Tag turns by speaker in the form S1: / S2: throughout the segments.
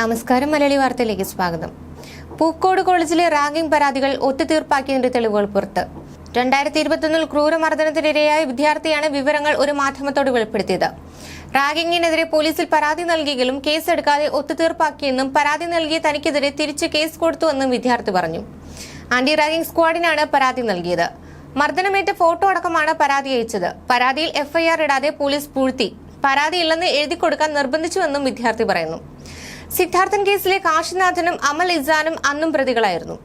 S1: നമസ്കാരം മലയാളി വാർത്തയിലേക്ക് സ്വാഗതം. പൂക്കോട് കോളേജിലെ റാഗിംഗ് പരാതികൾ ഒത്തുതീർപ്പാക്കിയതിന്റെ തെളിവുകൾ പുറത്ത്. രണ്ടായിരത്തി ഇരുപത്തൊന്നിൽ ക്രൂരമർദ്ദനത്തിനിരയായ വിദ്യാർത്ഥിയാണ് വിവരങ്ങൾ ഒരു മാധ്യമത്തോട് വെളിപ്പെടുത്തിയത്. റാഗിങ്ങിനെതിരെ പോലീസിൽ പരാതി നൽകിയെങ്കിലും കേസെടുക്കാതെ ഒത്തുതീർപ്പാക്കിയെന്നും പരാതി നൽകിയ തനിക്കെതിരെ തിരിച്ച് കേസ് കൊടുത്തുവെന്നും വിദ്യാർത്ഥി പറഞ്ഞു. ആന്റി റാഗിംഗ് സ്ക്വാഡിനാണ് പരാതി നൽകിയത്. മർദ്ദനമേറ്റ ഫോട്ടോ അടക്കമാണ് പരാതി അയച്ചത്. പരാതിയിൽ എഫ്ഐആർ ഇടാതെ പോലീസ് പൂഴ്ത്തി. പരാതിയില്ലെന്ന് എഴുതി കൊടുക്കാൻ നിർബന്ധിച്ചുവെന്നും വിദ്യാർത്ഥി പറയുന്നു. സിദ്ധാർത്ഥൻ കേസിലെ കാശിനാഥനും അമൽ ഇസാനും അന്നും പ്രതികളായിരുന്നു.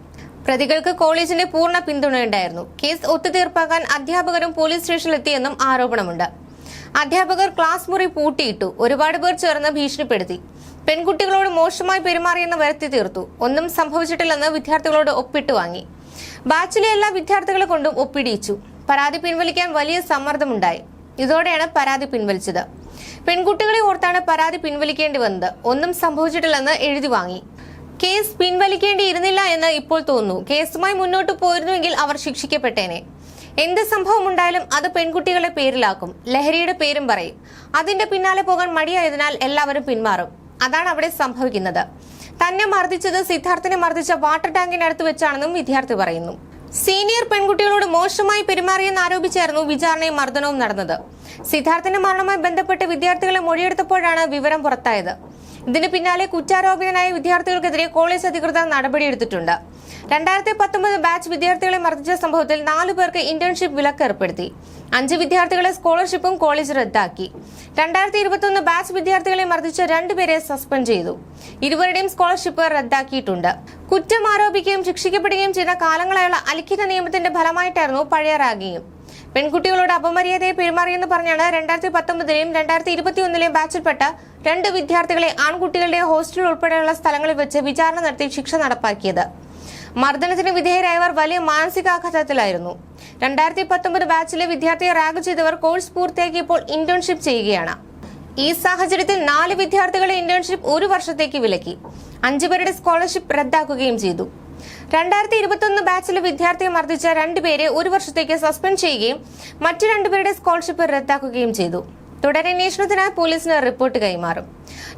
S1: പ്രതികൾക്ക് കോളേജിന്റെ പൂർണ പിന്തുണയുണ്ടായിരുന്നു. കേസ് ഒത്തുതീർപ്പാക്കാൻ അധ്യാപകരും പോലീസ് സ്റ്റേഷനിലെത്തിയെന്നും ആരോപണമുണ്ട്. അധ്യാപകർ ക്ലാസ് മുറി പൂട്ടിയിട്ടു ഒരുപാട് പേർ ചേർന്ന് ഭീഷണിപ്പെടുത്തി. പെൺകുട്ടികളോട് മോശമായി പെരുമാറിയെന്ന് വരുത്തി തീർത്തു. ഒന്നും സംഭവിച്ചിട്ടില്ലെന്ന് വിദ്യാർത്ഥികളോട് ഒപ്പിട്ട് വാങ്ങി. ബാച്ചിലെ എല്ലാ വിദ്യാർത്ഥികളെ കൊണ്ടും ഒപ്പിടിയിച്ചു. പരാതി പിൻവലിക്കാൻ വലിയ സമ്മർദ്ദമുണ്ടായി. ഇതോടെയാണ് പരാതി പിൻവലിച്ചത്. പെൺകുട്ടികളെ ഓർത്താണ് പരാതി പിൻവലിക്കേണ്ടി വന്നത്. ഒന്നും സംഭവിച്ചിട്ടില്ലെന്ന് എഴുതി വാങ്ങി. കേസ് പിൻവലിക്കേണ്ടിയിരുന്നില്ല എന്ന് ഇപ്പോൾ തോന്നുന്നു. കേസുമായി മുന്നോട്ട് പോയിരുന്നുവെങ്കിൽ അവർ ശിക്ഷിക്കപ്പെട്ടേനെ. എന്ത് സംഭവം ഉണ്ടായാലും അത് പെൺകുട്ടികളെ പേരിലാക്കും. ലഹരിയുടെ പേരും പറയും. അതിന്റെ പിന്നാലെ പോകാൻ മടിയായതിനാൽ എല്ലാവരും പിന്മാറും. അതാണ് അവിടെ സംഭവിക്കുന്നത്. തന്നെ മർദ്ദിച്ചത് സിദ്ധാർത്ഥിനെ മർദ്ദിച്ച വാട്ടർ ടാങ്കിനടുത്ത് വെച്ചാണെന്നും വിദ്യാർത്ഥി പറയുന്നു. സീനിയർ പെൺകുട്ടികളോട് മോശമായി പെരുമാറിയെന്ന് ആരോപിച്ചായിരുന്നു വിചാരണയും മർദ്ദനവും നടന്നത്. സിദ്ധാർത്ഥിന്റെ മരണവുമായി ബന്ധപ്പെട്ട് വിദ്യാർത്ഥികളെ മൊഴിയെടുത്തപ്പോഴാണ് വിവരം പുറത്തായത്. ഇതിന് പിന്നാലെ കുറ്റാരോപിതനായ വിദ്യാർത്ഥികൾക്കെതിരെ കോളേജ് അധികൃതർ നടപടിയെടുത്തിട്ടുണ്ട്. രണ്ടായിരത്തി പത്തൊമ്പത് ബാച്ച് വിദ്യാർത്ഥികളെ മർദ്ദിച്ച സംഭവത്തിൽ നാലു പേർക്ക് ഇന്റേൺഷിപ്പ് വിലക്ക് ഏർപ്പെടുത്തി. അഞ്ച് വിദ്യാർത്ഥികളെ സ്കോളർഷിപ്പും കോളേജ് റദ്ദാക്കി. രണ്ടായിരത്തി ഇരുപത്തൊന്ന് ബാച്ച് വിദ്യാർത്ഥികളെ മർദ്ദിച്ച രണ്ടുപേരെ സസ്പെൻഡ് ചെയ്തു. ഇരുവരുടെയും സ്കോളർഷിപ്പ് റദ്ദാക്കിയിട്ടുണ്ട്. കുറ്റം ആരോപിക്കുകയും ശിക്ഷിക്കപ്പെടുകയും ചെയ്ത കാലങ്ങളായുള്ള അലിഖിത നിയമത്തിന്റെ ഫലമായിട്ടായിരുന്നു പഴയ റാഗിയും. പെൺകുട്ടികളോട് അപമര്യാദയെ പെരുമാറിയെന്ന് പറഞ്ഞാണ് രണ്ടായിരത്തി പത്തൊമ്പതിലെയും രണ്ടായിരത്തി ഇരുപത്തിയൊന്നിലെയും ബാച്ചിൽപ്പെട്ട രണ്ട് വിദ്യാർത്ഥികളെ ആൺകുട്ടികളുടെ ഹോസ്റ്റൽ ഉൾപ്പെടെയുള്ള സ്ഥലങ്ങളിൽ വെച്ച് വിചാരണ നടത്തി ശിക്ഷ നടപ്പാക്കിയത്. മർദ്ദനത്തിന് വിധേയരായവർ വലിയ മാനസികാഘാതത്തിലായിരുന്നു. രണ്ടായിരത്തി പത്തൊമ്പത് ബാച്ചിലെ വിദ്യാർത്ഥിയെ റാഗ് ചെയ്തവർ കോഴ്സ് പൂർത്തിയാക്കിയപ്പോൾ ഇന്റേൺഷിപ്പ് ചെയ്യുകയാണ്. ഈ സാഹചര്യത്തിൽ നാല് വിദ്യാർത്ഥികളെ ഇന്റേൺഷിപ്പ് ഒരു വർഷത്തേക്ക് വിലക്കി. അഞ്ചുപേരുടെ സ്കോളർഷിപ്പ് റദ്ദാക്കുകയും ചെയ്തു. രണ്ടായിരത്തി ഇരുപത്തൊന്ന് ബാച്ചിലെ വിദ്യാർത്ഥിയെ മർദ്ദിച്ച രണ്ടുപേരെ ഒരു വർഷത്തേക്ക് സസ്പെൻഡ് ചെയ്യുകയും മറ്റു രണ്ടുപേരുടെ സ്കോളർഷിപ്പ് റദ്ദാക്കുകയും ചെയ്തു. തുടരന്വേഷണത്തിനായി പോലീസിന് റിപ്പോർട്ട് കൈമാറും.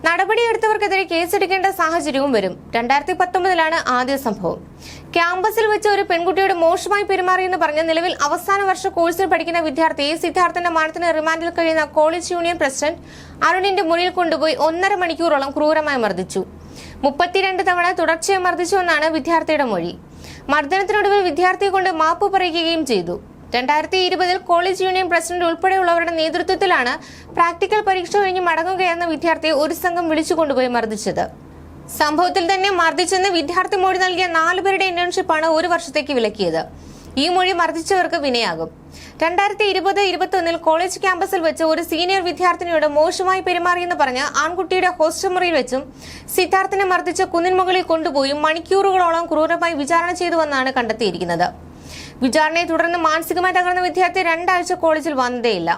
S1: നടപടിയെടുത്തവർക്കെതിരെ കേസെടുക്കേണ്ട സാഹചര്യവും വരും. രണ്ടായിരത്തി പത്തൊമ്പതിലാണ് ആദ്യ സംഭവം. ക്യാമ്പസിൽ വെച്ച് ഒരു പെൺകുട്ടിയോട് മോശമായി പെരുമാറിയെന്ന് പറഞ്ഞ് നിലവിൽ അവസാന വർഷ കോഴ്സിൽ പഠിക്കുന്ന വിദ്യാർത്ഥിയെ സിദ്ധാർത്ഥന്റെ മരണത്തിന് റിമാൻഡിൽ കഴിയുന്ന കോളേജ് യൂണിയൻ പ്രസിഡന്റ് അരുണിന്റെ മുറിയിൽ കൊണ്ടുപോയി ഒന്നര മണിക്കൂറോളം ക്രൂരമായി മർദ്ദിച്ചു. മുപ്പത്തിരണ്ട് തവണ തുടർച്ചയായി മർദ്ദിച്ചുവെന്നാണ് വിദ്യാർത്ഥിയുടെ മൊഴി. മർദ്ദനത്തിനൊടുവിൽ വിദ്യാർത്ഥിയെ കൊണ്ട് മാപ്പ് പറയുകയും ചെയ്തു. രണ്ടായിരത്തി ഇരുപതിൽ കോളേജ് യൂണിയൻ പ്രസിഡന്റ് ഉൾപ്പെടെയുള്ളവരുടെ നേതൃത്വത്തിലാണ് പ്രാക്ടിക്കൽ പരീക്ഷ കഴിഞ്ഞ് മടങ്ങുകയെന്ന വിദ്യാർത്ഥിയെ ഒരു സംഘം വിളിച്ചു കൊണ്ടുപോയി മർദ്ദിച്ചത്. സംഭവത്തിൽ തന്നെ മർദ്ദിച്ചെന്ന് വിദ്യാർത്ഥി മൊഴി നൽകിയ നാലുപേരുടെ ഇന്റേൺഷിപ്പാണ് ഒരു വർഷത്തേക്ക് വിലക്കിയത്. ഈ മൊഴി മർദ്ദിച്ചവർക്ക് വിനയാകും. രണ്ടായിരത്തി ഇരുപത് ഇരുപത്തൊന്നിൽ കോളേജ് ക്യാമ്പസിൽ വെച്ച് ഒരു സീനിയർ വിദ്യാർത്ഥിനിയോട് മോശമായി പെരുമാറിയെന്ന് പറഞ്ഞ് ആൺകുട്ടിയുടെ ഹോസ്റ്റൽ മുറിയിൽ വെച്ചും സിദ്ധാർത്ഥിനെ മർദ്ദിച്ച് കുന്നിൻ മുകളിൽ കൊണ്ടുപോയി മണിക്കൂറുകളോളം ക്രൂരമായി വിചാരണ ചെയ്തുവെന്നാണ് കണ്ടെത്തിയിരിക്കുന്നത്. വിചാരണയെ തുടർന്ന് മാനസികമായി തകർന്ന വിദ്യാർത്ഥി രണ്ടാഴ്ച കോളേജിൽ വന്നതേയില്ല.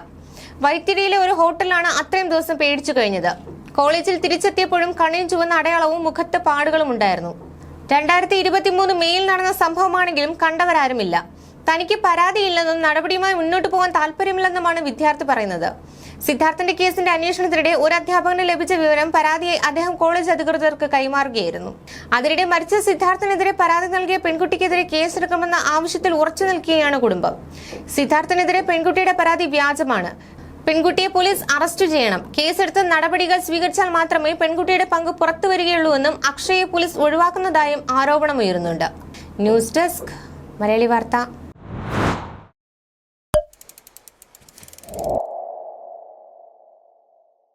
S1: വൈത്തിരിയിലെ ഒരു ഹോട്ടലാണ് അത്രയും ദിവസം പേടിച്ചു കഴിഞ്ഞത്. കോളേജിൽ തിരിച്ചെത്തിയപ്പോഴും കണ്ണിന് ചുവന്ന അടയാളവും മുഖത്ത് പാടുകളും ഉണ്ടായിരുന്നു. രണ്ടായിരത്തി ഇരുപത്തിമൂന്ന് മെയിൽ നടന്ന സംഭവമാണെങ്കിലും കണ്ടവരാരുമില്ല. തനിക്ക് പരാതിയില്ലെന്നും നടപടിയുമായി മുന്നോട്ട് പോകാൻ താല്പര്യമില്ലെന്നുമാണ് വിദ്യാർത്ഥി പറയുന്നത്. സിദ്ധാർത്ഥന്റെ കേസിന്റെ അന്വേഷണത്തിനിടെ ഒരു അധ്യാപകന് ലഭിച്ച വിവരം പരാതിയെ അദ്ദേഹം കോളേജ് അധികൃതർക്ക് കൈമാറുകയായിരുന്നു. അതിനിടെ മരിച്ച സിദ്ധാർത്ഥനെതിരെ പരാതി നൽകിയ പെൺകുട്ടിക്കെതിരെ കേസെടുക്കണമെന്ന ആവശ്യത്തിൽ ഉറച്ചു നിൽക്കുകയാണ് കുടുംബം. സിദ്ധാർത്ഥനെതിരെ പെൺകുട്ടിയുടെ പരാതി വ്യാജമാണ്. പെൺകുട്ടിയെ പോലീസ് അറസ്റ്റ് ചെയ്യണം. കേസെടുത്ത് നടപടികൾ സ്വീകരിച്ചാൽ മാത്രമേ പെൺകുട്ടിയുടെ പങ്ക് പുറത്തു വരികയുള്ളൂ എന്നും അക്ഷയെ പോലീസ് ഒഴിവാക്കുന്നതായും ആരോപണമുയരുന്നുണ്ട്. News desk Malayali Vartha.